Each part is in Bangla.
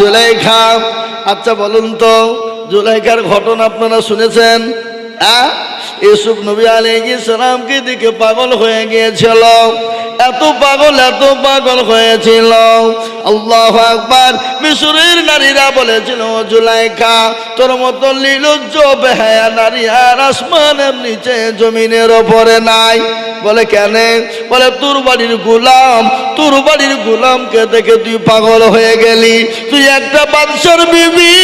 জুলাইখা। আচ্ছা বলুন তো, জুলাইখার ঘটনা আপনারা শুনেছেন? ইসুফ নবী আলী সালামকে দিকে পাগল হয়ে গিয়েছিল। এত পাগল এত পাগল হয়েছিল। আল্লাহ আকবার, মিশরের নারীরা বলেছিল "ও জুলাইখা, তোর মতো লীলজ্জ বেহায়া নারী আর আসমানের নিচে জমিনের ওপরে নাই। বলে, কেন? বলে, তোর বাড়ির গোলাম, তোর বাড়ির গোলামকে দেখে তুই পাগল হয়ে গেলি। তুই একটা বাদশার বিবি।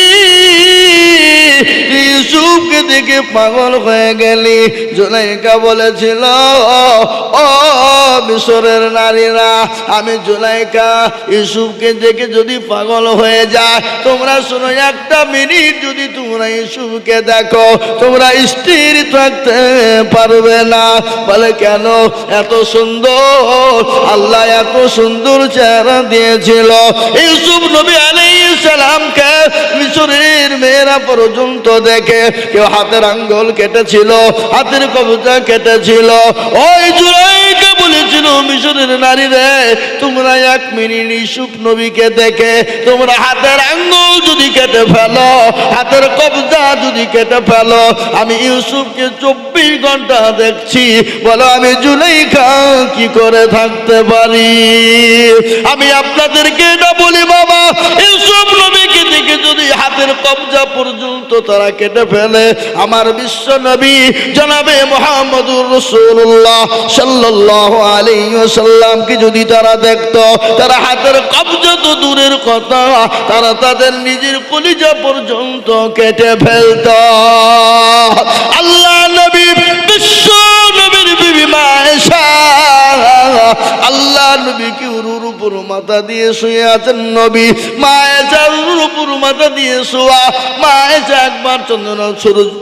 ইউসুফকে দেখে পাগল হয়ে গেলি। জুলাইকা বলেছিল, ও মিশরের নারীরা, আমি জুলাইকা, ইউসুফকে দেখে যদি পাগল হয়ে যায়, তোমরা শোনো, একটা মিনিট যদি তোমরা ইউসুফকে দেখো, তোমরা স্থির থাকতে পারবে না। বলে, কেন? এত সুন্দর, আল্লাহ এত সুন্দর চেহারা দিয়েছিল। ইউসুফ নবী আলাইহিস সালামকে মিশরের মেয়েরা পর্যন্ত দেখে, কেউ হাতের আঙ্গুল কেটেছিল, হাতের কবজা কেটেছিল। ওই জুলাইকে বলেছিল মিশরের নারী রে, তোমরা এক মিনিট ইউসুফ নবীকে দেখে, তোমরা হাতের আঙ্গুল যদি কেটে ফেলো, হাতের কবজা যদি কেটে ফেলো, আমি ইউসুফকে চব্বিশ ঘণ্টা দেখছি, বলো আমি জুলাইখা কি করে থাকতে পারি? আমি আপনাদেরকে এটা বলি বাবা, ইউসুফ নবীকে দেখে যদি হাতের কবজা পর্যন্ত তারা কেটে ফেলে, আমার বিশ্ব নবী জনাবে মোহাম্মদুর রসুল্লাহ সাল্লাহ আলী সাল্লামকে যদি তারা দেখত, তারা হাতের কবজা তো দূরের কথা, তারা তাদের নিজের কলিজা পর্যন্ত কেটে ফেলত। আল্লাহ উপর মাথা দিয়ে শুয়ে আছেন নবী। মায়ের উপর মাথা দিয়ে শোয়া। মায়ের একবার চন্দ্র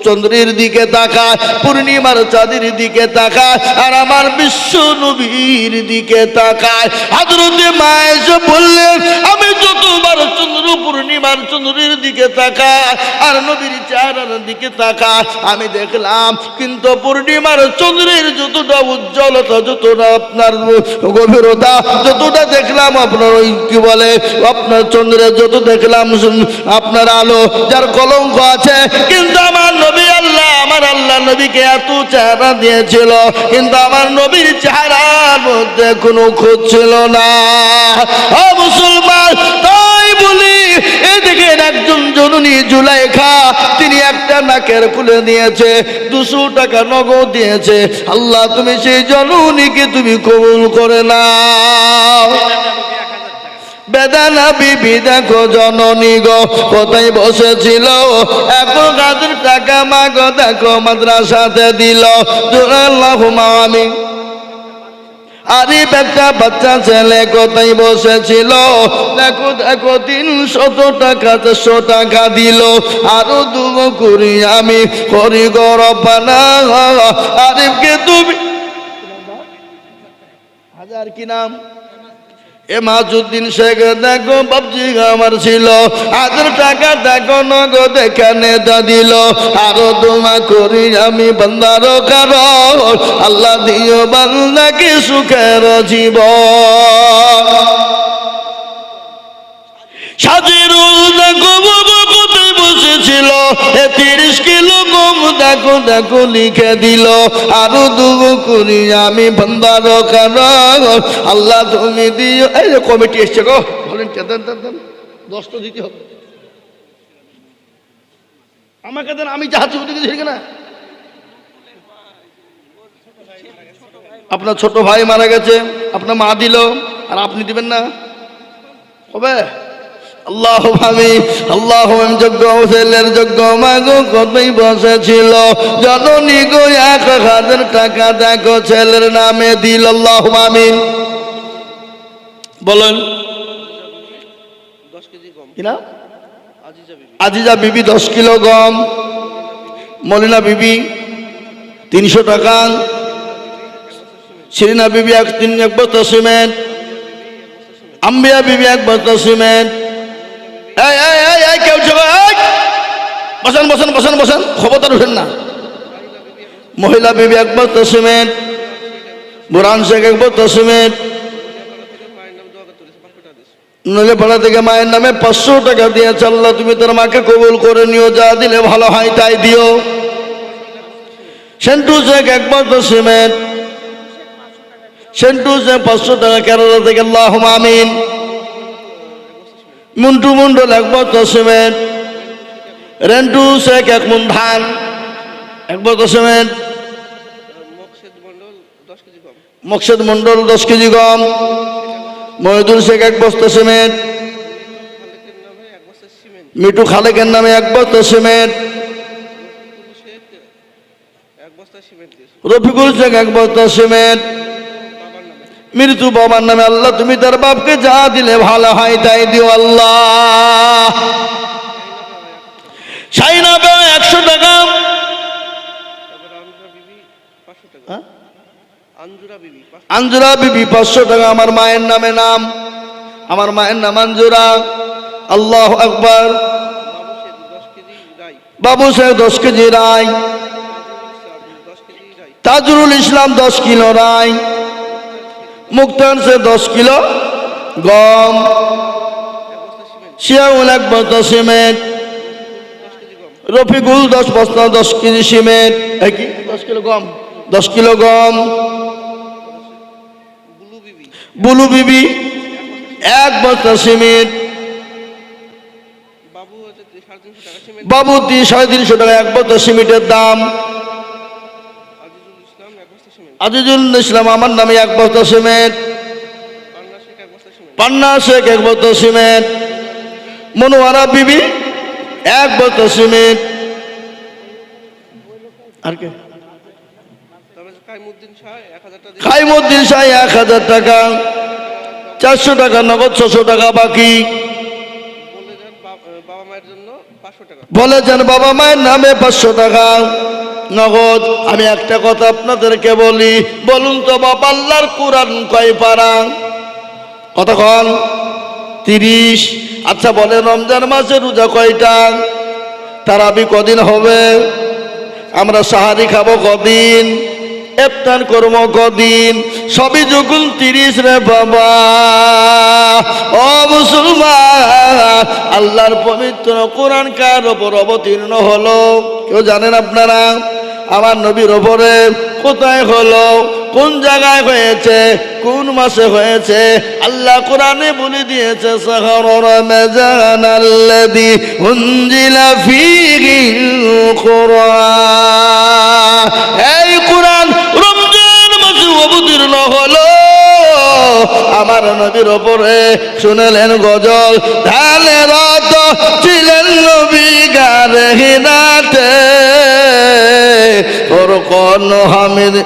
চন্দ্রের দিকে তাকায়, পূর্ণিমার চাঁদের দিকে তাকায়, আর আমার বিশ্ব নবীর দিকে তাকায়। হাজরতে মায়ের বললেন, আমি যতবার চন্দ্র পূর্ণিমার চন্দ্রের দিকে তাকায় আর নবীর চেহারার দিকে তাকায়। আমি দেখলাম কিন্তু পূর্ণিমার চন্দ্রের যতটা উজ্জ্বলতা, যতটা আপনার গভীরতা, যতটা দেখলাম আপনার ওই কি বলে, আপনার চন্দ্রের যত দেখলাম আপনার আলো, যার কলঙ্ক আছে। কিন্তু আমার নবী আল্লাহ, আমার আল্লাহ নবীকে এত চেহারা দিয়েছিল, কিন্তু আমার নবীর চেহারার মধ্যে কোনো খোঁজ ছিল না। মুসলমান জুলাইখা, তিনি একটা নাকের খুলে দিয়েছে, দুশো টাকা নগদ দিয়েছে। আল্লাহ, তুমি সেই জননীকে তুমি কবুল করে নাও। বেদানা বিবি, দেখো জননী গো, কোথায় বসেছিল? এক হাজার টাকা মাগো দেখো মাদ্রাসাতে দিল। আল্লাহ আমি আরিফ একটা বাচ্চা ছেলে কোথায় বসেছিল? দেখো দেখো তিনশত টাকা, চারশো টাকা দিল। আরও দুব করি আমি, করি গরপানা। আরিফকে তুমি হাজার কি নাম? এ শেখ, দেখো বাবজি আমার ছিল। হাজার টাকা দেখো নগদ এখানে দিল। আরও তোমা করি আমি বান্দার কারণ। আল্লাহ দিও বান্দাকে সুখের জীবন। সাজিরুল দেখো বসেছিল? এ কিলো দেখো দেখো লিখে দিল। আরও দুগো করি আমি ভান্ডার কারণ আল্লাহ তুমি দিও। এই যে কমিটি এসছে গো। বলেন দেন দেন দেন। দশ তো দিতে হবে। আমাকে দেন, আমি চাহাচ্ছি ওদিকে ঠিক না। আপনার ছোট ভাই মারা গেছে। আপনার মা দিল, আর আপনি দিবেন না। হবে? আল্লাহ ভাবি আল্লাহ যোগ্য ছেলের যোগ্য মাগো কতই বসেছিল জননী গো এক হাজার টাকা দেখো ছেলের নামে দিল আল্লাহ আমিন। বলেন। আজিজা বিবি দশ কিলো গম। মলিনা বিবি তিনশো টাকা। শিরিনা বিবি এক তিন এক বস্তা সিমেন্ট। আম্বিয়া বিবি এক বস্তা সিমেন্ট। বসেন বসেন বসেন বসেন। খবরদার উঠেন না। মহিলা বিবি একবার বস্তা সিমেন্ট বুরান শেখ একবার সিমেন্ট নলে পাড়া থেকে মায়ের নামে পাঁচশো টাকা দিয়ে আল্লাহ, তুমি তোর মাকে কবুল করে নিও, যা দিলে ভালো হয় তাই দিও। সেন্টু শেখ একবার সিমেন্ট সেন্টু শেখ পাঁচশো টাকা কেরালা থেকে আল্লাহ আমিন। মুন্টু মন্ডল একবার সিমেন্ট রেন্টু শেখ এক মুন ধান। এক বস্তা সিমেন্ট মকসেদ মন্ডল দশ কেজি গম। মহিদুল শেখ এক বস্তা সিমেন্ট। মিটু খালেকের নামে এক বস্তা সিমেন্ট। রফিকুল শেখ এক বস্তা সিমেন্ট মৃত্যু বাবার নামে আল্লাহ তুমি তার বাপকে যা দিলে ভালো হয় তাই দিও আল্লাহ। সাইনা একশো টাকা। আঞ্জুরা বিবি পাঁচশো টাকা, আমার মায়ের নামে নাম। আমার মায়ের নাম আঞ্জুরা। আল্লাহ আকবর। বাবু শেখ দশ কেজি রায়। তাজরুল ইসলাম দশ কিলো রায়। মুক্তান সে দশ কিলো গম। শিয়াউল এক বস্তা সিমেন্ট। রফিকুল দশ বস্তা দশ কেজি সিমেন্ট। কি? দশ কিলো গম। দশ কিলো গম। বুলু বিবি। এক বস্তা সিমেন্ট। বাবু তিন সাড়ে তিনশো টাকা এক বস্তা সিমেন্টের দাম। আজিজুল ইসলাম আমার নামে এক বস্তা সিমেন্ট। পান্না শেখ এক বস্তা সিমেন্ট। পান্না শেখ এক বস্তা সিমেন্ট। মনোয়ারা বিবি এক বস্তা সিমেন্ট। আর কে? খাইমুদ্দিন শাহ এক হাজার টাকা। চারশো টাকা নগদ, ছশো টাকা বাকি। বলে যান, বাবা মায়ের নামে পাঁচশো টাকা নগদ। আমি একটা কথা আপনাদেরকে বলি, বলুন তো বাবা কোরআন কয় পারা? কতক্ষণ তিরিশ আচ্ছা বলে রমজান মাসে রোজা কয়টা? তারাবি কদিন হবে? আমরা সাহারি খাব কদিন? এফতার করব কদিন? সবই যখন তিরিশ রে বাবা। ও মুসলমান, আল্লাহর পবিত্র কোরআন কার ওপর অবতীর্ণ হলো? কেউ জানেন আপনারা? আমার নবীর ওপরে কোথায় হলো? কোন জায়গায় হয়েছে? কোন মাসে হয়েছে? আল্লাহ কোরআনে বলে দিয়েছে সহর রমজান আল্লাযী উনজিলা ফীহিল কোরআন। এই কোরআন রমজান মাসে অবতীর্ণ হলো। আমার নবীর ওপরে শুনলেন গজল ঢালে রত ছিলেন নবী গারে হিনাতে ওর কোন হামিদ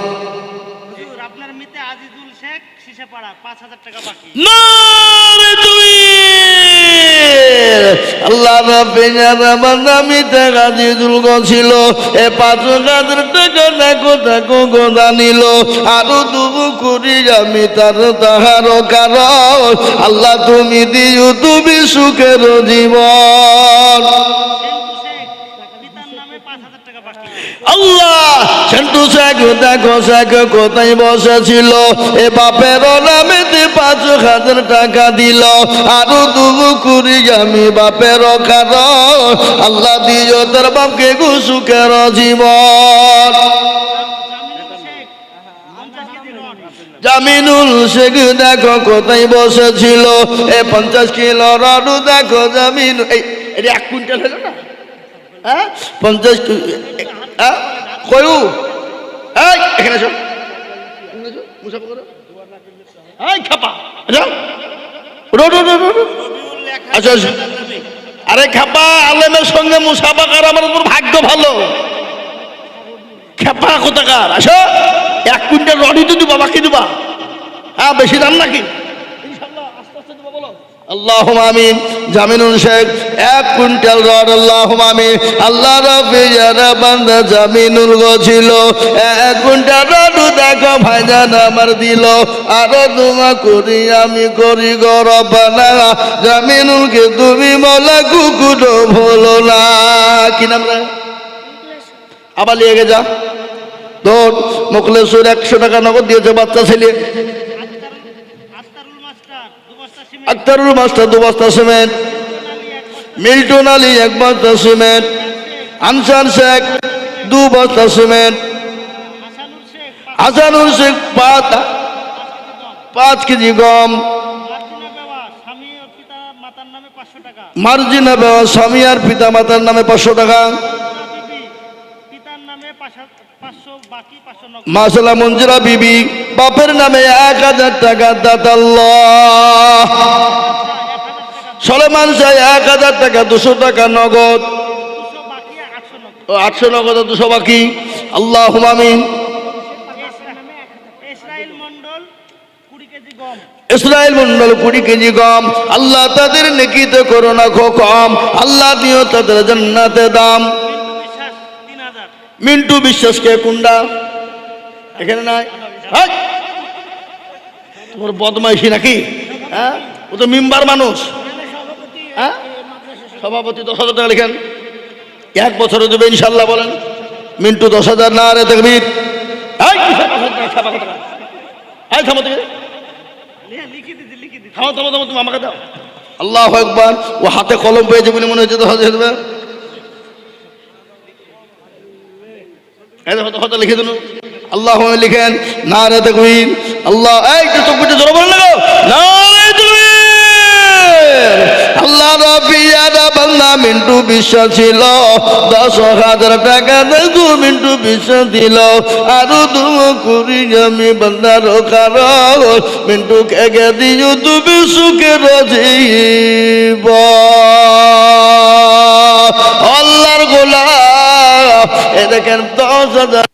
এ নিল। আমি আল্লাহ তুমি দিও তুমি সুখের জীবন সেন্টু শেখ পিতার নামে পাঁচ হাজার টাকা বাকি আল্লাহ সেন্টু শেখ দেখো শেখ কোথায় বসেছিল? এ বাপের নামেতে পাঁচ হাজার টাকা দিল। আরও দুবু কুড়ি আমি বাপের কারণ আল্লাহ দিও তোর বাপকে গুসুকের জীবন। জামিনুল শেখ, দেখো, কোথায় বসেছিল? এ পঞ্চাশ কিলো রাডু দেখো, জামিন। এক কুইন্টাল হলো না? হ্যাঁ? পঞ্চাশ হ্যাঁ? কয়ু? আরে খাপা, আলেমের সঙ্গে মুসাফা করা আমার উপর ভাগ্য ভালো। খেপা কোথাকার? আসো। এক কুইন্টাল রডি তো দিবা, বাকি দিবা। হ্যাঁ বেশি দাম নাকি? আল্লাহ আমিন। এক আমিন। আল্লাহ এক আমি গরবানা জামিনুলকে তুমি বলা কুকুরো ভোলো না। কি নাম আবার লিয়ে যা। তোর মুখলেশ্বর একশো টাকা নগদ দিয়েছে বাচ্চা ছেলে আখতারুল আখতারুল মাস্টার দু বস্তা সিমেন্ট আক্তারুল মাস্টার দু বস্তা সিমেন্ট, মিল্টন আলী এক বস্তা সিমেন্ট, আনসার শেখ দু বস্তা সিমেন্ট হাসানুর শেখ পাঁচ পাঁচ কেজি গম, মার্জিনা বেওয়া স্বামী আর পিতা মাতার নামে পাঁচশো টাকা। মাসালা মঞ্জুরা বিবি বাপের নামে এক হাজার টাকা দাতাল্লাহ সলেমান শাহ এক হাজার টাকা দুশো টাকা নগদ। আটশো নগদ। দুশো বাকি। আল্লাহ আমিন। ইসরায়েল মন্ডল কুড়ি কেজি গম। আল্লাহ তাদের নেকিতে করো না খো কম। আল্লাহ দিও তাদের জান্নাতে দাম। মিন্টু বিশ্বাসকে কুন্ডা? এখানে নাই! তোমার বদমাইশি নাকি? হ্যাঁ? ও তো মিম্বার মানুষ। হ্যাঁ? সভাপতি দশ হাজার টাকা লিখেন। এক বছরে দেবে ইনশাল্লাহ বলেন। মিন্টু দশ হাজার, না রে তুমি আমাকে দাও। আল্লাহ একবার ও হাতে কলম পেয়েছে বলে মনে হচ্ছে দশ হাজার হাজার লিখে দিন আল্লাহ লিখেন না রে দেখবির আল্লাহ, এই চোখ বুঝে জোরে বলেন না আল্লাহ মিন্টু বিশ্বাস ছিল দশ হাজার টাকা দেখু মিন্টু বিশ্বাস দিল। আরও দু আমি বান্দার কারণ মিন্টু খেগে দিও তুমি সুখে রজিব আল্লাহর গোলা এ দেখেন দশ হাজার